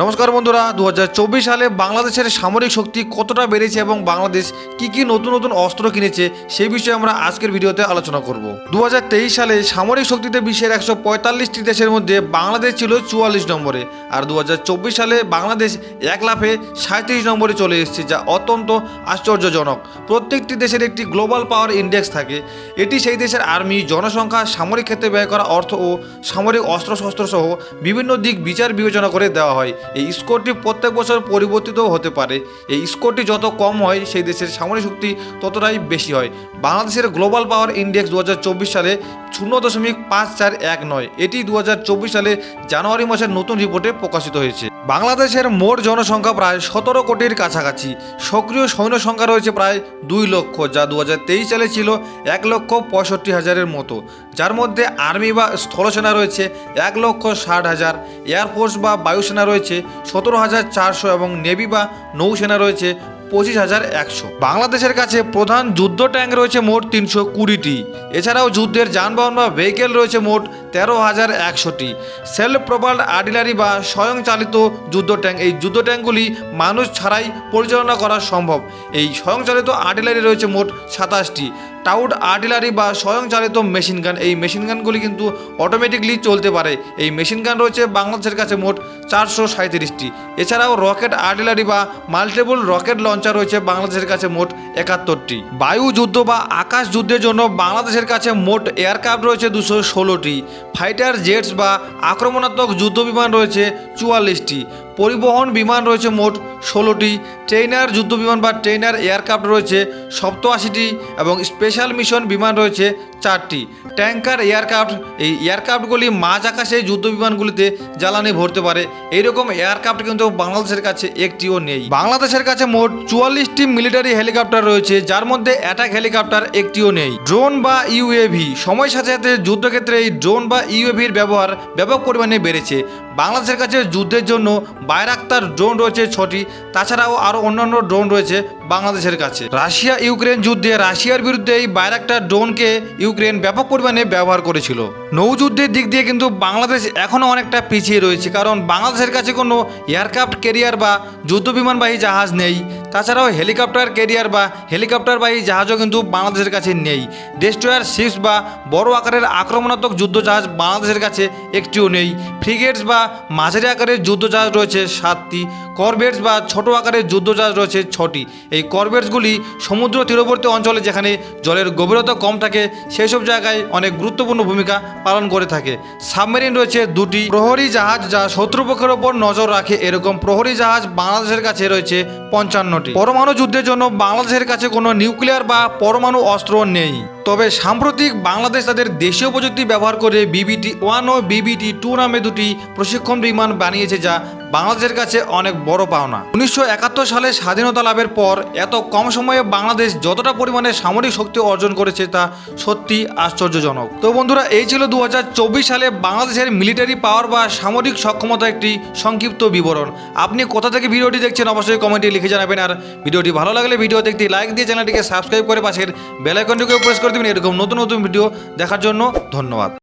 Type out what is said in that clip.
নমস্কার বন্ধুরা দু হাজার চব্বিশ সালে বাংলাদেশের সামরিক শক্তি কতটা বেড়েছে এবং বাংলাদেশ কি কি নতুন নতুন অস্ত্র কিনেছে সেই বিষয়ে আমরা আজকের ভিডিওতে আলোচনা করব। দু হাজার তেইশ সালে সামরিক শক্তিতে বিশ্বের একশো পঁয়তাল্লিশটি দেশের মধ্যে বাংলাদেশ ছিল চুয়াল্লিশ নম্বরে। আর দু হাজার চব্বিশ সালে বাংলাদেশ এক লাফে সাঁত্রিশ নম্বরে চলে এসেছে, যা অত্যন্ত আশ্চর্যজনক। প্রত্যেকটি দেশের একটি গ্লোবাল পাওয়ার ইন্ডেক্স থাকে। এটি সেই দেশের আর্মি, জনসংখ্যা, সামরিক ক্ষেত্রে ব্যয় করা অর্থ ও সামরিক অস্ত্রশস্ত্র সহ বিভিন্ন দিক বিচার বিবেচনা করে দেওয়া হয়। এই স্কোরটি প্রত্যেক বছর পরিবর্তিত হতে পারে। এই স্কোরটি যত কম হয়, সেই দেশের সামরিক শক্তি ততটাই বেশি হয়। বাংলাদেশের গ্লোবাল পাওয়ার ইন্ডেক্স দু হাজার চব্বিশ সালে শূন্য দশমিক পাঁচ চার এক নয়, এটি দু হাজার চব্বিশ সালে জানুয়ারি মাসের নতুন রিপোর্টে প্রকাশিত হয়েছে। বাংলাদেশের মোট জনসংখ্যা প্রায় সতেরো কোটির কাছাকাছি। সক্রিয় সৈন্য সংখ্যা রয়েছে প্রায় দুই লক্ষ, যা দু হাজার তেইশ সালে ছিল এক লক্ষ পঁয়ষট্টি হাজারের মতো। যার মধ্যে আর্মি বা স্থলসেনা রয়েছে এক লক্ষ ষাট হাজার এয়ারফোর্স বা বায়ুসেনা রয়েছে সতেরো হাজার চারশো এবং নেভি বা নৌসেনা রয়েছে পঁচিশ হাজার একশো। বাংলাদেশের কাছে প্রধান যুদ্ধ ট্যাঙ্ক রয়েছে মোট তিনশো কুড়িটি। এছাড়াও যুদ্ধের যানবাহন বা ভেহিকেল রয়েছে মোট তেরো হাজার একশোটি। সেলফ প্রপাল্ড আর্টিলারি বা স্বয়ংচালিত যুদ্ধ ট্যাঙ্ক। এই যুদ্ধ ট্যাঙ্কগুলি মানুষ ছাড়াই পরিচালনা করা সম্ভব। এই স্বয়ংচালিত আর্টিলারি রয়েছে মোট সাতাশটি। টাউড আর্টিলারি বা স্বয়ংচালিত মেশিন গান। এই মেশিন গানগুলি কিন্তু অটোমেটিকলি চলতে পারে। এই মেশিন গান রয়েছে বাংলাদেশের কাছে মোট চারশো সাঁত্রিশটি এছাড়াও রকেট আর্টিলারি বা মাল্টিপল রকেট লঞ্চার রয়েছে বাংলাদেশের কাছে মোট একাত্তরটি। বায়ু যুদ্ধ বা আকাশ যুদ্ধের জন্য বাংলাদেশের কাছে মোট এয়ারক্রাফট রয়েছে দুশো ষোলোটি। ফাইটার জেটস বা আক্রমণাত্মক যুদ্ধ বিমান রয়েছে চুয়াল্লিশটি। পরিবহন বিমান রয়েছে মোট ষোলোটি। ট্রেইনার, যুদ্ধ বিমান বা ট্রেইনার এয়ারক্রাফট রয়েছে সপ্তআশিটি এবং স্পেশাল মিশন বিমান রয়েছে চারটি। ট্যাঙ্কার, এয়ারক্রাফট, এই এয়ারক্রাফটগুলি মাঝ আকাশে যুদ্ধ বিমানগুলিতে জ্বালানি ভরতে পারে। এইরকম এয়ারক্রাফট কিন্তু বাংলাদেশের কাছে একটিও নেই। বাংলাদেশের কাছে মোট চুয়াল্লিশটি মিলিটারি হেলিকপ্টার রয়েছে, যার মধ্যে অ্যাটাক হেলিকপ্টার একটিও নেই। ড্রোন বা ইউএভি সময়ের সাথে সাথে যুদ্ধক্ষেত্রে এই ড্রোন বা ইউএভির ব্যবহার ব্যাপক পরিমাণে বেড়েছে। বাংলাদেশের কাছে যুদ্ধের জন্য বাইরাক্তার ড্রোন রয়েছে ছটি, তাছাড়াও আরও অন্যান্য ড্রোন রয়েছে বাংলাদেশের কাছে। রাশিয়া ইউক্রেন যুদ্ধে রাশিয়ার বিরুদ্ধে এই বাইরাক্তার ড্রোনকে ইউক্রেন ব্যাপক পরিমাণে ব্যবহার করেছিল। নৌযুদ্ধের দিক দিয়ে কিন্তু বাংলাদেশ এখনও অনেকটা পিছিয়ে রয়েছে, কারণ বাংলাদেশের কাছে কোনো এয়ারক্রাফট ক্যারিয়ার বা যুদ্ধ বিমানবাহী জাহাজ নেই। তাছাড়াও হেলিকপ্টার ক্যারিয়ার বা হেলিকপ্টারবাহী জাহাজও কিন্তু বাংলাদেশের কাছে নেই। ডেস্ট্রয়ার শিপস বা বড় আকারের আক্রমণাত্মক যুদ্ধজাহাজ বাংলাদেশের কাছে একটিও নেই। ফ্রিগেটস বা মাঝারি আকারের যুদ্ধজাহাজ রয়েছে সাতটি, করবেটস বা ছোট আকারের যুদ্ধজাহাজ রয়েছে ছটি। এই করবেটসগুলি সমুদ্র তীরবর্তী অঞ্চলে যেখানে জলের গভীরতা কম থাকে সেই সব জায়গায় অনেক গুরুত্বপূর্ণ ভূমিকা পালন করে থাকে। সাবমেরিন রয়েছে দুটি প্রহরী জাহাজ যা শত্রুপক্ষের ওপর নজর রাখে। এরকম প্রহরী জাহাজ বাংলাদেশের কাছে রয়েছে পঞ্চান্নটি। পরমাণু যুদ্ধের জন্য বাংলাদেশের কাছে কোনো নিউক্লিয়ার বা পরমাণু অস্ত্র নেই। তবে সাম্প্রতিক বাংলাদেশ তাদের দেশীয় প্রযুক্তি ব্যবহার করে বিবিটি ওয়ান ও বিবিটি টু নামে দুটি প্রশিক্ষণ বিমান বানিয়েছে যা বাংলাদেশের কাছে অনেক বড় পাওনা। উনিশশো একাত্তর সালে স্বাধীনতা লাভের পর এত কম সময়ে বাংলাদেশ যতটা পরিমাণে সামরিক শক্তি অর্জন করেছে তা সত্যি আশ্চর্যজনক। তো বন্ধুরা, এই ছিল দু হাজার চব্বিশ সালে বাংলাদেশের মিলিটারি পাওয়ার বা সামরিক সক্ষমতা একটি সংক্ষিপ্ত বিবরণ। আপনি কোথা থেকে ভিডিওটি দেখছেন অবশ্যই কমেন্টে লিখে জানাবেন। আর ভিডিওটি ভালো লাগলে ভিডিও দেখতে লাইক দিয়ে চ্যানেলটিকে সাবস্ক্রাইব করে পাশের বেলাইকনটিকেও প্রেস করে দেবেন। এরকম নতুন নতুন ভিডিও দেখার জন্য ধন্যবাদ।